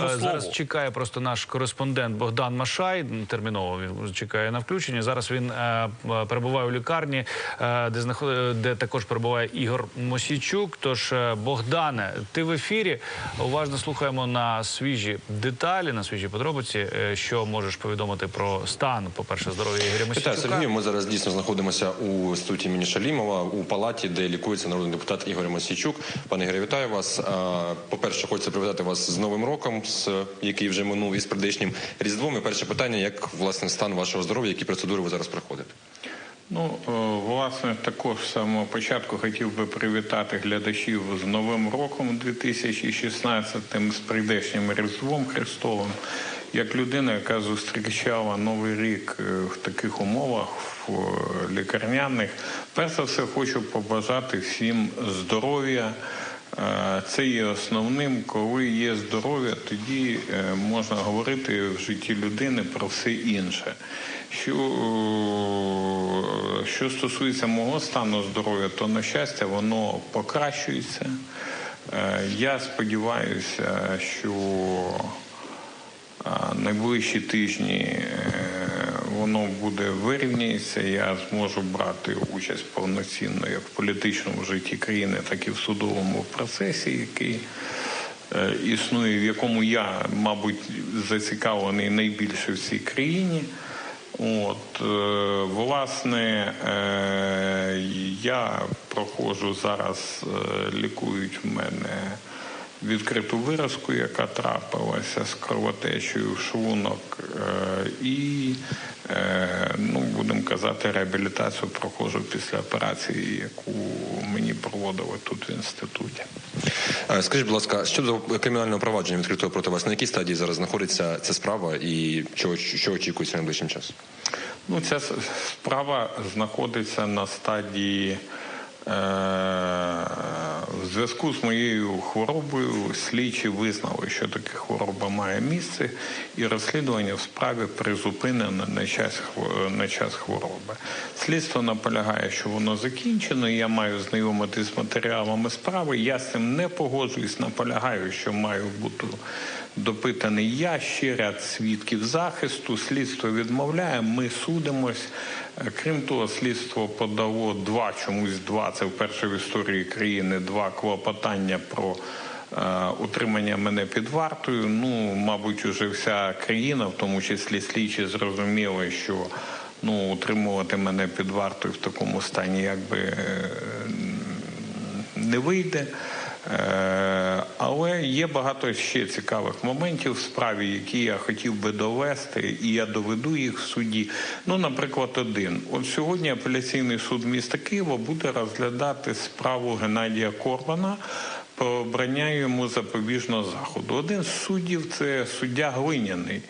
йому е, слово. зараз чекає просто наш кореспондент Богдан Машай. Терміново він чекає на включення. Зараз він е, е, перебуває у лікарні, де знаход... де також перебуває Ігор Мосійчук. Тож, Богдане, ти в ефірі. Уважно слухаємо на свіжі деталі, на свіжі подробиці. Що можеш повідомити про стан, по перше, здоров'я Ігоря Вітаю, Мосійчука? Сергію. Ми зараз дійсно знаходимося у інституті імені Шалімова у палаті, де лікується народний депутат Ігор Мосійчук. Пане Ігорі, вітаю вас. А, По-перше, хочеться привітати вас з Новим роком, з який вже минув із прийдешнім різдвом. І перше питання: як власне стан вашого здоров'я, які процедури ви зараз проходите? Ну, е, власне, також з самого початку хотів би привітати глядачів з Новим роком 2016, з прийдешнім Різдвом Христовим. Як людина, яка зустрічала Новий рік е, в таких умовах, в е, лікарняних, перш за все хочу побажати всім здоров'я. Е, Це є основним, коли є здоров'я, тоді е, можна говорити в житті людини про все інше. Що, е, що стосується мого стану здоров'я, то на щастя воно покращується. Я сподіваюся, що найближчі тижні воно буде вирівняється. Я зможу брати участь повноцінно як в політичному житті країни, так і в судовому процесі, який е, існує, в якому я, мабуть, зацікавлений найбільше в цій країні. От, е, власне, е, я проходжу зараз, лікують в мене відкриту виразку, яка трапилася з кровотечею в шлунок, і, ну, будемо казати, реабілітацію проходжу після операції, яку мені проводили тут в інституті. Е, Скажіть, будь ласка, щодо кримінального провадження відкритого проти вас, на якій стадії зараз знаходиться ця справа і що, що очікується найближчим часом? Ну, ця справа знаходиться на стадії. Е- в зв'язку з моєю хворобою слідчі визнали, що така хвороба має місце, і розслідування в справі призупинено на час, на час хвороби. Слідство наполягає, що воно закінчено. Я маю знайомитись з матеріалами справи. Я з цим не погоджуюсь. Наполягаю, що маю бути допитаний я, ще ряд свідків захисту. Слідство відмовляє. Ми судимось. Крім того, слідство подало два чомусь два. Це вперше в історії країни два клопотання про. е, Утримання мене під вартою. Ну, мабуть, уже вся країна, в тому числі слідчі, зрозуміли, що ну утримувати мене під вартою в такому стані, якби е, не вийде. Е, Але є багато ще цікавих моментів в справі, які я хотів би довести, і я доведу їх в суді. Ну, наприклад, один. От сьогодні апеляційний суд міста Києва буде розглядати справу Геннадія Корбана про обрання йому запобіжного заходу. Один з суддів це суддя Глиняний.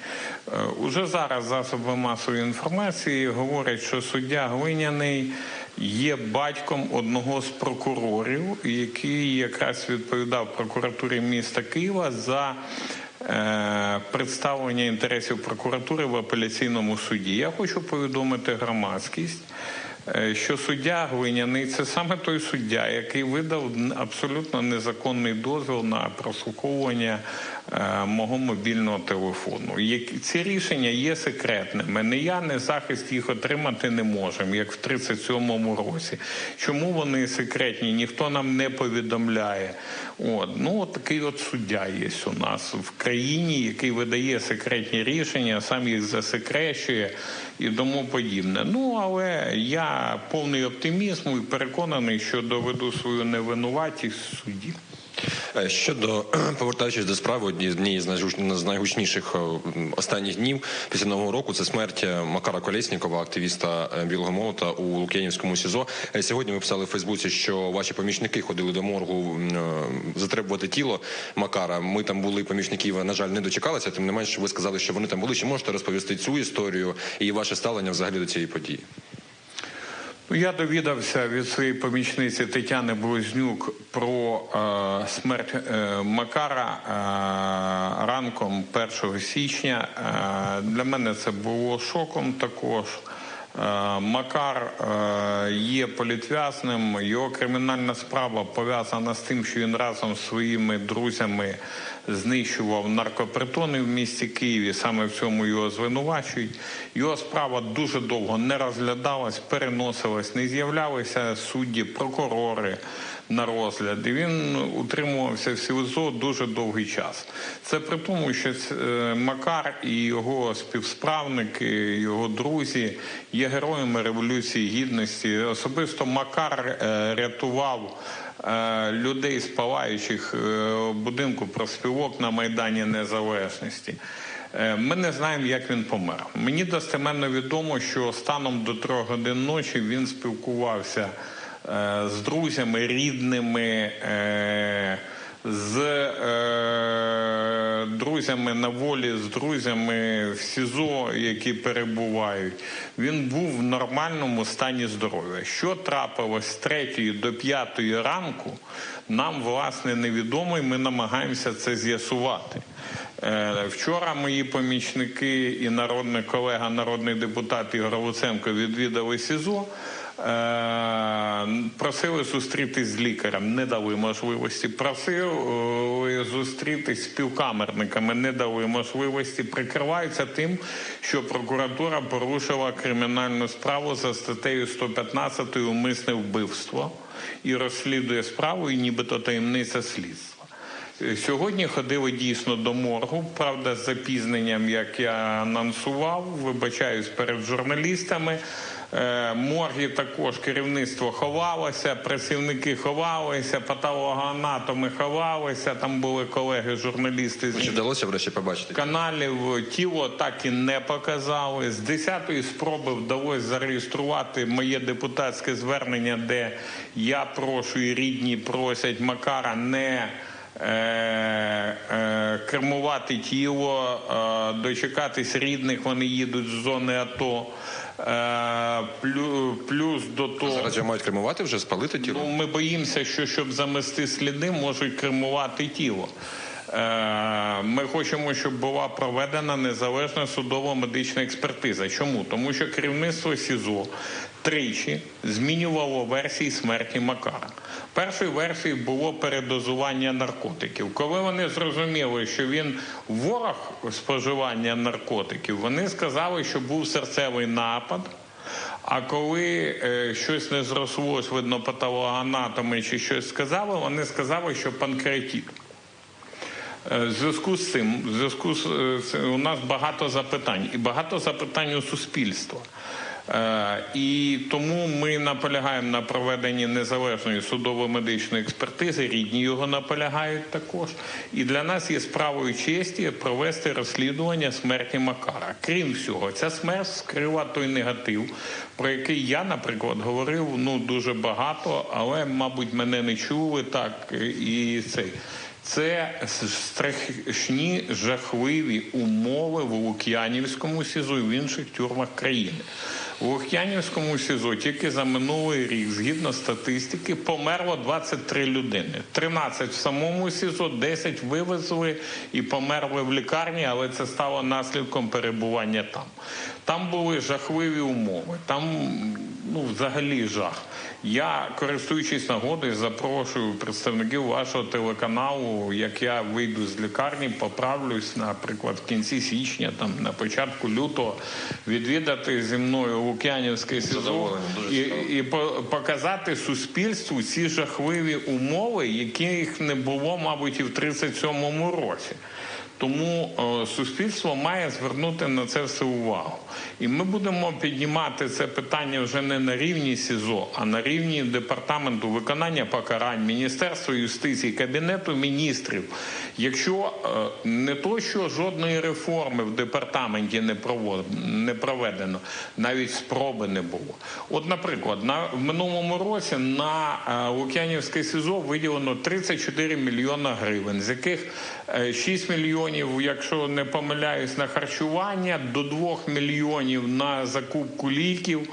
Е, Уже зараз засоби масової інформації говорять, що суддя Глиняний є батьком одного з прокурорів, який якраз відповідав прокуратурі міста Києва за е, представлення інтересів прокуратури в апеляційному суді. Я хочу повідомити громадськість. е, Що суддя Глиняний це саме той суддя, який видав абсолютно незаконний дозвіл на прослуховування мого мобільного телефону. Як- Ці рішення є секретними. Не я, не захист їх отримати не можемо, як в 37-му році. Чому вони секретні? Ніхто нам не повідомляє. От ну от такий от суддя є у нас в країні, який видає секретні рішення, сам їх засекречує і тому подібне. Ну але я повний оптимізму і переконаний, що доведу свою невинуватість в. Е, Щодо повертаючись до справи, однієї з найгуч- з найгучніших е, останніх днів після нового року це смерть е, Макара Колєснікова, активіста Білого Молота у Лук'янівському СІЗО. Сьогодні ви писали в Фейсбуці, що ваші помічники ходили до моргу затребувати тіло Макара. Ми там були помічників, на жаль, не дочекалися. Тим не менш, ви сказали, що вони там були. Чи можете розповісти цю історію і ваше ставлення взагалі до цієї події? Я довідався від своєї помічниці Тетяни Близнюк про е, смерть е, Макара е, ранком 1 січня. Е, для мене це було шоком також. Е, Макар е, є політв'язним. Його кримінальна справа пов'язана з тим, що він разом з своїми друзями знищував наркопритони в місті Києві. Саме в цьому його звинувачують. Його справа дуже довго не розглядалась, переносилась, не з'являлися судді, прокурори на розгляд. І він утримувався в СІЗО дуже довгий час. Це при тому, що е, Макар і його співсправники, його друзі є героями Революції Гідності. Особисто Макар е, рятував людей з палаючих е, будинку профспілок на Майдані Незалежності. Е, Ми не знаємо, як він помер. Мені достеменно відомо, що станом до трьох годин ночі він спілкувався е, з друзями, рідними, е, з е, друзями на волі, з друзями в СІЗО, які перебувають. Він був в нормальному стані здоров'я. Що трапилось з 3 до 5 ранку, нам власне невідомо, і ми намагаємося це з'ясувати. Е, Вчора мої помічники і народний колега, народний депутат Ігор Луценко відвідали СІЗО. Е, Просили зустрітись з лікарем, не дали можливості. Просили зустрітись з співкамерниками, не дали можливості. Прикриваються тим, що прокуратура порушила кримінальну справу за статтею 115 умисне вбивство і розслідує справу, і нібито таємниця слідства. Сьогодні ходили дійсно до моргу, правда, з запізненням, як я анонсував, вибачаюсь перед журналістами. Е, Морги також керівництво ховалося, працівники ховалися, патологоанатоми ховалися. Там були колеги журналісти з Чи вдалося врешті побачити? каналів тіло так і не показали. З десятої спроби вдалося зареєструвати моє депутатське звернення, де я прошу і рідні просять Макара не кермувати тіло, е, дочекатись рідних. Вони їдуть з зони АТО. Е, плю- плюс до того. Зараз його мають кремувати вже, спалити тіло? Ну, ми боїмося, що щоб замести сліди, можуть кремувати тіло. Е, Ми хочемо, щоб була проведена незалежна судово-медична експертиза. Чому? Тому що керівництво СІЗО тричі змінювало версії смерті Макара. Першою версією було передозування наркотиків. Коли вони зрозуміли, що він ворог споживання наркотиків, вони сказали, що був серцевий напад. А коли е, щось не зрослось, видно, патологоанатоми чи щось сказали, вони сказали, що панкреатит. Е, зв'язку з цим, зв'язку з е, у нас багато запитань і багато запитань у суспільства. Е, І тому ми наполягаємо на проведенні незалежної судово-медичної експертизи. Рідні його наполягають також. І для нас є справою честі провести розслідування смерті Макара. Крім всього, ця смерть скрила той негатив, про який я, наприклад, говорив ну дуже багато, але, мабуть, мене не чули так і цей. Це страшні жахливі умови в Лук'янівському СІЗО і в інших тюрмах країни. У Лук'янівському СІЗО тільки за минулий рік, згідно статистики, померло 23 людини. 13 в самому СІЗО, 10 вивезли і померли в лікарні, але це стало наслідком перебування там. Там були жахливі умови. Там ну, взагалі жах. Я, користуючись нагодою, запрошую представників вашого телеканалу, як я вийду з лікарні, поправлюсь, наприклад, в кінці січня, там на початку лютого, відвідати зі мною Лук'янівське СІЗО задоволенням, і, і по- показати суспільству ці жахливі умови, яких не було, мабуть, і в 37-му році. Тому е, суспільство має звернути на це все увагу. І ми будемо піднімати це питання вже не на рівні СІЗО, а на рівні департаменту виконання покарань, Міністерства юстиції, Кабінету міністрів. Якщо е, не то, що жодної реформи в департаменті не проведено, навіть спроби не було. От, наприклад, на в минулому році на е, Лук'янівське СІЗО виділено 34 мільйона гривень, з яких е, 6 мільйонів, якщо не помиляюсь, на харчування, до 2 мільйонів на закупку ліків.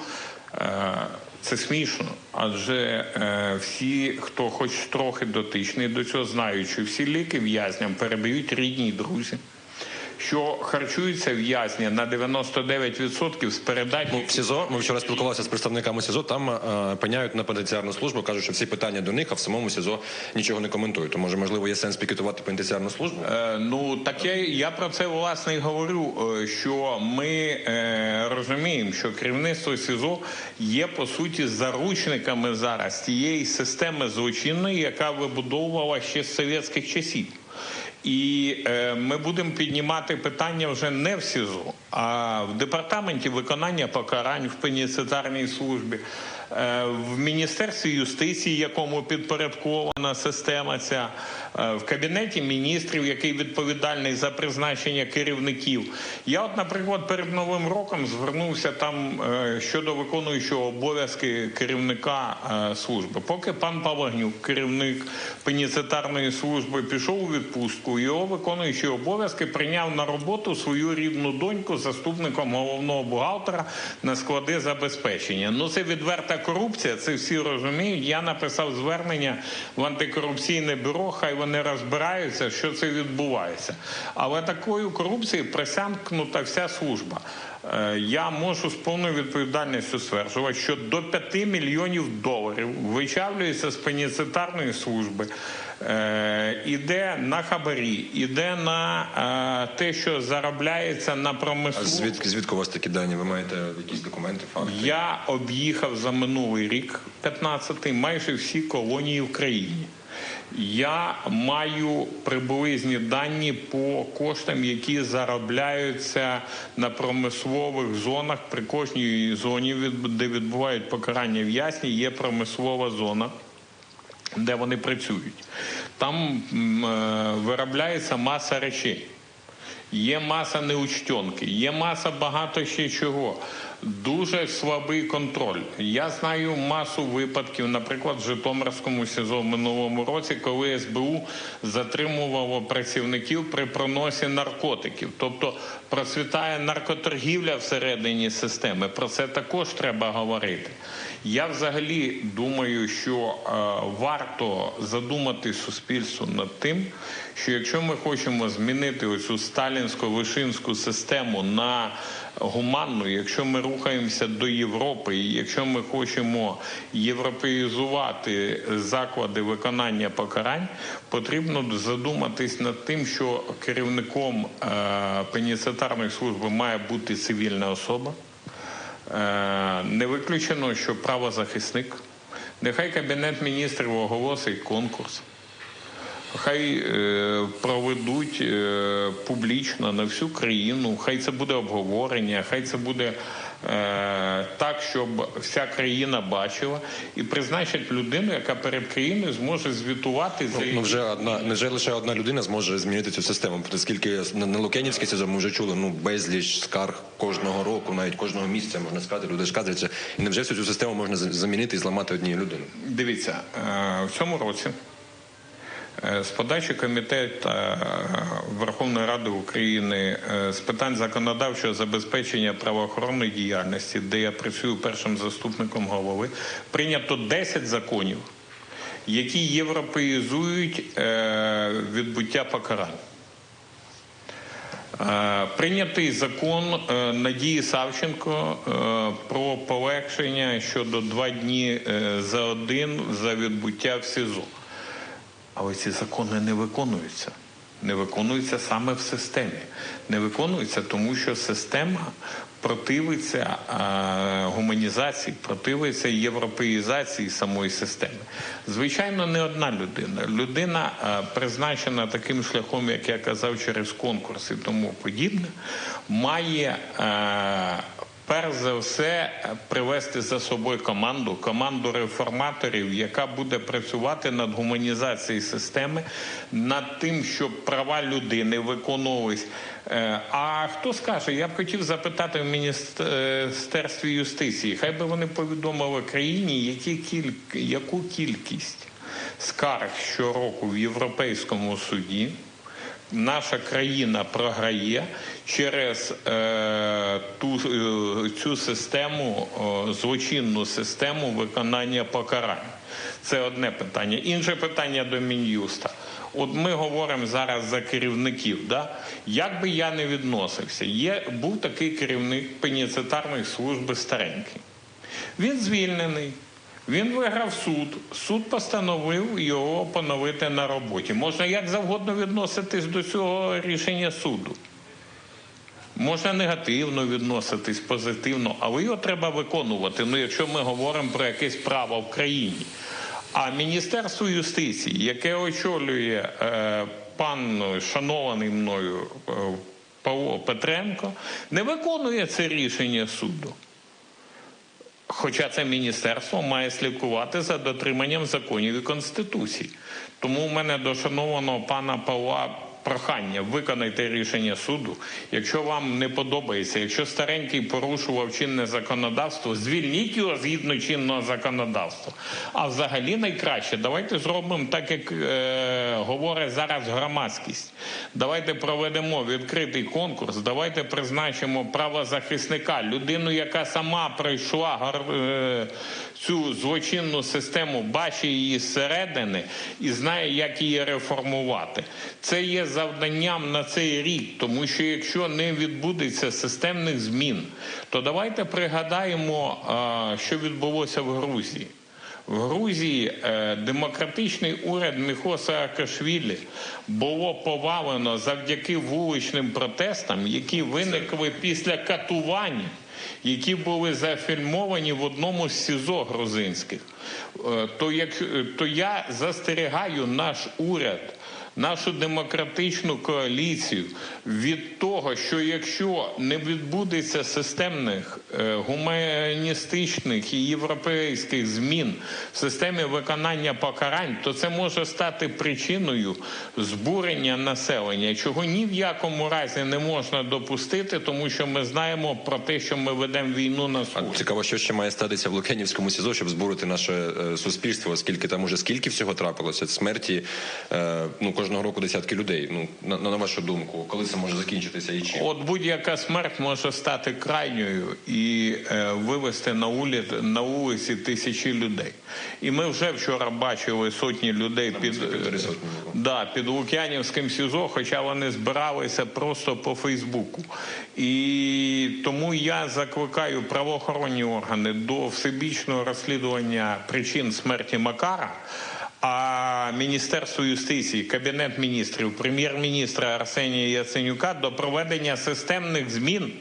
Це смішно, адже е, всі, хто хоч трохи дотичний до цього, знають, що всі ліки в'язням передають рідні друзі. Що харчуються в'язні на 99% з передачі. Ну, в СІЗО ми вчора спілкувалися з представниками СІЗО. Там е, пеняють на пенітенціарну службу, кажуть, що всі питання до них, а в самому СІЗО нічого не коментують. То може, можливо, є сенс пікетувати пенітенціарну службу? Е, Ну так я, я про це власне і говорю. е, Що ми е, розуміємо, що керівництво СІЗО є по суті заручниками зараз тієї системи злочинної, яка вибудовувала ще з совєтських часів. І е, ми будемо піднімати питання вже не в СІЗО, а в департаменті виконання покарань в пеніцитарній службі, в міністерстві юстиції, якому підпорядкована система ця, е, в кабінеті міністрів, який відповідальний за призначення керівників. Я, от, наприклад, перед новим роком звернувся там е, щодо виконуючого обов'язки керівника е, служби. Поки пан Павлогнюк, керівник пеніцитарної служби, пішов у відпустку, його виконуючий обов'язки прийняв на роботу свою рідну доньку заступником головного бухгалтера на склади забезпечення. Ну це відверта корупція. Це всі розуміють. Я написав звернення в антикорупційне бюро. Хай вони розбираються, що це відбувається. Але такою корупцією присямкнута вся служба. Е, Я можу з повною відповідальністю стверджувати, що до 5 мільйонів доларів вичавлюється з пеніцитарної служби, іде на хабарі, іде на е, те, що заробляється на А промислові. звідки звідки у вас такі дані? Ви маєте якісь документи, факти? Я об'їхав за минулий рік, 15-й, майже всі колонії в країні. Я маю приблизні дані по коштам, які заробляються на промислових зонах. При кожній зоні, де відбувають покарання в'язні, є промислова зона. Де вони працюють, там е, виробляється маса речей. Є маса неучтенки, є маса багато ще чого. Дуже слабий контроль. Я знаю масу випадків, наприклад, в Житомирському СІЗО минулому році, коли СБУ затримувало працівників при проносі наркотиків. Тобто процвітає наркоторгівля всередині системи. Про це також треба говорити. Я взагалі думаю, що е, варто задумати суспільство над тим, що якщо ми хочемо змінити оцю сталінсько-вишинську систему на гуманну, якщо ми рухаємося до Європи, і якщо ми хочемо європеїзувати заклади виконання покарань, потрібно задуматись над тим, що керівником е, пеніцитарної служби має бути цивільна особа. Е, Не виключено, що правозахисник. Нехай Кабінет міністрів оголосить конкурс. Хай е, проведуть е, публічно на всю країну, хай це буде обговорення, хай це буде так, щоб вся країна бачила і призначать людину, яка перед країною зможе звітувати за Ну вже одна не вже лише одна людина зможе змінити цю систему. Оскільки на, на Лук'янівській СІЗО ми вже чули ну безліч скарг кожного року, навіть кожного місяця можна сказати, люди скаржаться. І невже всю цю систему можна замінити і зламати однією людиною? Дивіться, е, в цьому році е, з подачі комітету е, Верховної Ради України е, з питань законодавчого забезпечення правоохоронної діяльності, де я працюю першим заступником голови, прийнято 10 законів, які європеїзують е, відбуття покарань. Е, Прийнятий закон е, Надії Савченко е, про полегшення щодо два дні е, за один за відбуття в СІЗО. Але ці закони не виконуються. Не виконуються саме в системі. Не виконуються, тому що система противиться е, гуманізації, противиться європеїзації самої системи. Звичайно, не одна людина. Людина е, призначена таким шляхом, як я казав, через конкурс і тому подібне, має. Е, Перш за все, привести за собою команду, команду реформаторів, яка буде працювати над гуманізацією системи, над тим, щоб права людини виконувались. Е, А хто скаже? Я б хотів запитати в міністерстві юстиції. Хай би вони повідомили країні, які кіль... яку кількість скарг щороку в Європейському суді наша країна програє через е, ту е, цю систему, злочинну систему виконання покарань. Це одне питання. Інше питання до мін'юста. от ми говоримо зараз за керівників. Да? Як би я не відносився, є, був такий керівник пеніцитарної служби старенький. Він звільнений. Він виграв суд. Суд постановив його поновити на роботі. Можна як завгодно відноситись до цього рішення суду. Можна негативно відноситись, позитивно, але його треба виконувати. Ну, якщо ми говоримо про якесь право в країні. А Міністерство юстиції, яке очолює е, пан шанований мною е, Павло Петренко, не виконує це рішення суду. Хоча це міністерство має слідкувати за дотриманням законів і конституції. Тому у мене до шанованого пана Павла прохання виконайте рішення суду. Якщо вам не подобається, якщо старенький порушував чинне законодавство, звільніть його згідно чинного законодавства. А взагалі найкраще давайте зробимо так, як е, говорить зараз громадськість. Давайте проведемо відкритий конкурс. Давайте призначимо правозахисника, людину, яка сама пройшла е, цю злочинну систему, бачить її зсередини і знає, як її реформувати. Це є завданням на цей рік, тому що якщо не відбудеться системних змін, то давайте пригадаємо, що відбулося в Грузії. В Грузії е, демократичний уряд Міхо Саакашвілі було повалено завдяки вуличним протестам, які виникли після катувань, які були зафільмовані в одному з СІЗО грузинських. Е, то, як, то я застерігаю наш уряд. Нашу демократичну коаліцію від того, що якщо не відбудеться системних е, гуманістичних і європейських змін в системі виконання покарань, то це може стати причиною збурення населення, чого ні в якому разі не можна допустити, тому що ми знаємо про те, що ми ведемо війну на схід. цікаво, що ще має статися в Лук'янівському СІЗО, щоб збурити наше е, суспільство, оскільки там уже скільки всього трапилося смерті е, ну кожного року десятки людей. Ну на, на вашу думку, коли це може закінчитися і чим? От будь-яка смерть може стати крайньою і е, вивести на вулиці, на вулиці тисячі людей. І ми вже вчора бачили сотні людей під, це сотні да, під Лук'янівським СІЗО, хоча вони збиралися просто по Фейсбуку. І тому я закликаю правоохоронні органи до всебічного розслідування причин смерті Макара. А Міністерство юстиції, Кабінет міністрів, прем'єр-міністра Арсенія Яценюка до проведення системних змін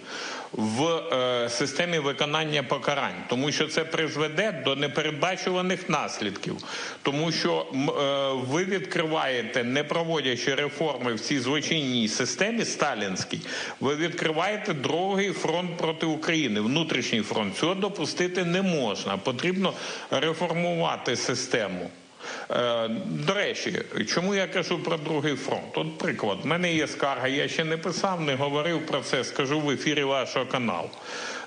в е, системі виконання покарань, тому що це призведе до непередбачуваних наслідків, тому що е, ви відкриваєте, не проводячи реформи в цій злочинній системі сталінській, ви відкриваєте другий фронт проти України, внутрішній фронт. Цього допустити не можна. Потрібно реформувати систему. Е, До речі, чому я кажу про другий фронт? От приклад, в мене є скарга, я ще не писав, не говорив про це, скажу в ефірі вашого каналу.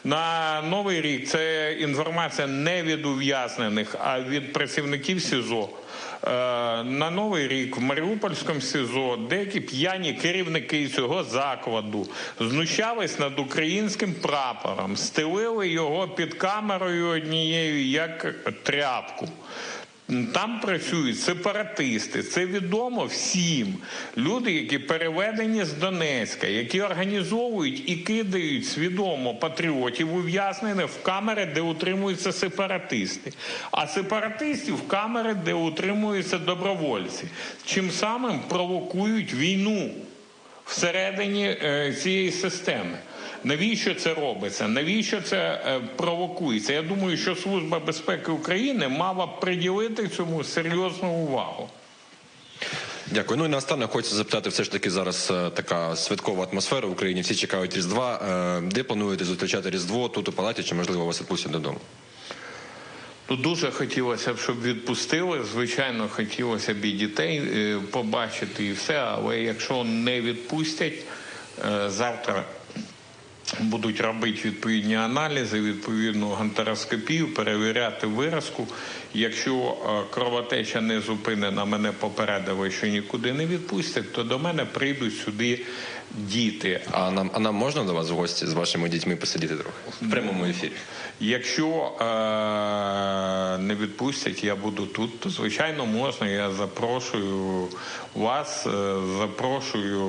На новий рік це інформація не від ув'язнених, а від працівників СІЗО. Е, На новий рік в Маріупольському СІЗО деякі п'яні керівники цього закладу знущались над українським прапором, стелили його під камерою однією як тряпку. Там працюють сепаратисти. Це відомо всім. Люди, які переведені з Донецька, які організовують і кидають свідомо патріотів ув'язнених в камери, де утримуються сепаратисти, а сепаратистів в камери, де утримуються добровольці. Чим самим провокують війну всередині е, цієї системи. Навіщо це робиться? Навіщо це е, провокується? Я думаю, що Служба безпеки України мала б приділити цьому серйозну увагу. Дякую. Ну і наостанок хочеться запитати, все ж таки зараз е, така святкова атмосфера в Україні. Всі чекають Різдва. Е, де плануєте зустрічати Різдво? Тут у палаті чи можливо вас відпустять додому? Ну, дуже хотілося б, щоб відпустили. Звичайно, хотілося б і дітей побачити і все. Але якщо не відпустять, завтра будуть робити відповідні аналізи, відповідну гонтероскопію, перевіряти виразку. Якщо е, кровотеча не зупинена, мене попередили, що нікуди не відпустять, то до мене прийдуть сюди діти. А нам, а нам можна до вас в гості з вашими дітьми посидіти трохи? В прямому ефірі. Якщо е, не відпустять, я буду тут, то звичайно можна. Я запрошую вас, е, запрошую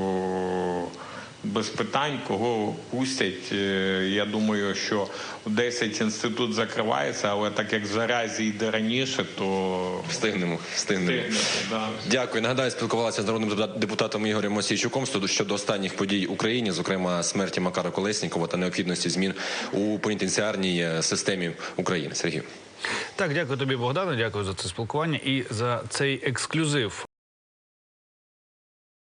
без питань, кого пустять. Е, Я думаю, що в 10 інститут закривається, але так як заря зійде раніше, то Встигнемо, встигнемо. Да. Дякую. Нагадаю, спілкувалися з народним депутатом Ігорем Мосійчуком щодо- щодо останніх подій в Україні, зокрема смерті Макара Колеснікова та необхідності змін у пенітенціарній е, системі України. Сергій. Так, дякую тобі, Богдане. Дякую за це спілкування і за цей ексклюзив.